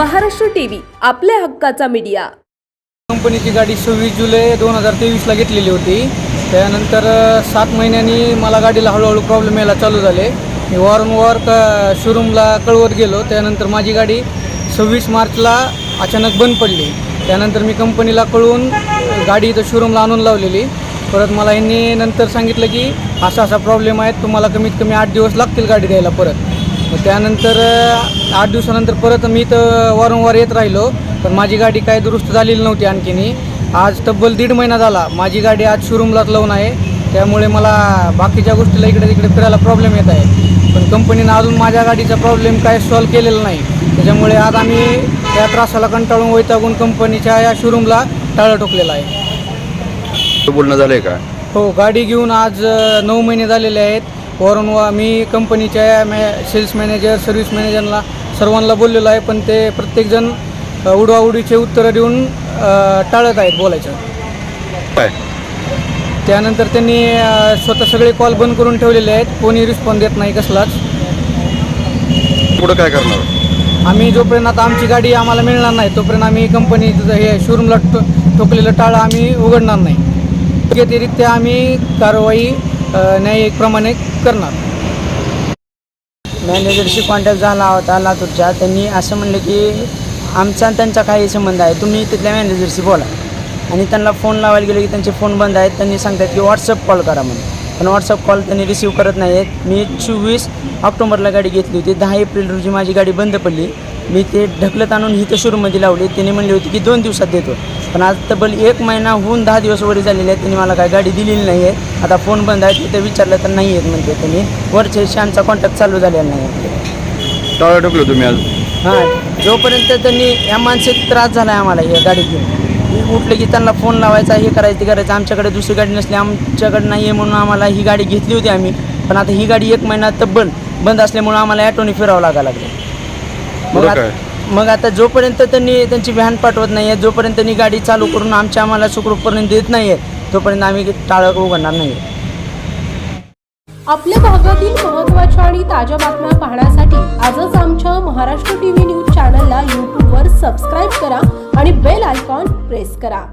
Maharashtra TV आपल्या हक्काचा media. कंपनीची गाडी सव्वीस जुलै दोन हजार तेवीसला घेतलेली होती. त्यानंतर सात महिन्यांनी मला गाडीला हळूहळू प्रॉब्लेम यायला चालू झाले. मी वारंवार क शोरूमला कळवत गेलो. त्यानंतर माझी गाडी सव्वीस मार्चला अचानक बंद पडली. त्यानंतर मी कंपनीला कळवून गाडी इथं शोरूमला आणून लावलेली. परत मला यांनी नंतर सांगितलं की असा असा प्रॉब्लेम आहे तुम्हाला कमीत कमी आठ दिवस लागतील गाडी द्यायला परत. मग त्यानंतर आठ दिवसानंतर परत मी तर वारंवार येत राहिलो. पण माझी गाडी काय दुरुस्त झालेली नव्हती आणखीनी आज तब्बल दीड महिना झाला. माझी गाडी आज शोरूमलाच लावून आहे. त्यामुळे मला बाकीच्या गोष्टीला इकडे तिकडे फिरायला प्रॉब्लेम येत आहे. पण कंपनीनं अजून माझ्या गाडीचा प्रॉब्लेम काय सॉल्व केलेला नाही. त्याच्यामुळे आज आम्ही त्या त्रासाला कंटाळून वैतागून कंपनीच्या या शोरूमला टाळं ठोकलेलं आहे. बोलणं झालंय का? हो गाडी घेऊन आज नऊ महिने झालेले आहेत. वारंवार मी कंपनीच्या मॅ सेल्स मॅनेजर सर्व्हिस मॅनेजरला सर्वांना बोललेलो आहे पण ते प्रत्येकजण उडवाउडीचे उत्तरं देऊन टाळत आहेत बोलायचं. काय? त्यानंतर त्यांनी स्वतः सगळे कॉल बंद करून ठेवलेले आहेत कोणी रिस्पॉन्स देत नाही कसलाच. पुढं काय करणार? आम्ही जोपर्यंत आता आमची गाडी आम्हाला मिळणार नाही तोपर्यंत आम्ही कंपनी हे शोरूमला ठोकलेलं टाळं आम्ही उघडणार नाही. योग्यरित्या आम्ही कारवाई अ, न्यायिकप्रमाणे करणार. मॅनेजरशी कॉन्टॅक्ट झाला होता लातूरच्या. त्यांनी असं म्हणलं की आमचा आणि त्यांचा काही संबंध आहे. तुम्ही तिथल्या मॅनेजरशी बोला. आणि त्यांना फोन लावायला गेले की त्यांचे फोन बंद आहेत. त्यांनी सांगतात की व्हॉट्सअप कॉल करा म्हणून. पण व्हॉट्सअप कॉल त्यांनी रिसीव करत नाही आहेत मी चोवीस ऑक्टोबरला गाडी घेतली होती. दहा एप्रिल रोजी माझी गाडी बंद पडली. मी ते ढकलत आणून इथं शोरूममध्ये लावली. त्यांनी म्हणली होती की दोन दिवसात देतो. पण आज तब्बल एक महिना होऊन दहा दिवस वरी झालेले आहेत. त्यांनी मला काय गाडी दिलेली नाही आहे. आता फोन बंद आहे. तिथं विचारलं तर नाही आहेत म्हणते त्यांनी वरच्या शानचा कॉन्टॅक्ट चालू झालेला नाही आहे. टाळं ठोकलं तुम्ही आज? हां. जोपर्यंत त्यांनी या मानसिक त्रास झाला आहे आम्हाला या गाडी घेऊन मी उठलं की त्यांना फोन लावायचा हे करायचं ते करायचं. आमच्याकडे दुसरी गाडी नसली आमच्याकडे नाही आहे म्हणून आम्हाला ही गाडी घेतली होती आम्ही. पण आता ही गाडी एक महिना तब्बल बंद असल्यामुळं आम्हाला ॲटोनी फिरावं लागायला लागलं. मग पुढं आता काय? मग आता जोपर्यंत त्यांनी त्यांची व्हॅन पाठवत नाही आहे जोपर्यंत त्यांनी गाडी चालू करून आमच्या आम्हाला सुखरूपपर्यंत देत नाही आहे तोपर्यंत आम्ही टाळं उघडणार नाही आपल्या भागातील महत्त्वाच्या आणि ताज्या बातम्या पाहण्यासाठी आजच आमच्या महाराष्ट्र टीव्ही न्यूज चॅनलला यूट्यूबवर सबस्क्राईब करा आणि बेल आयकॉन प्रेस करा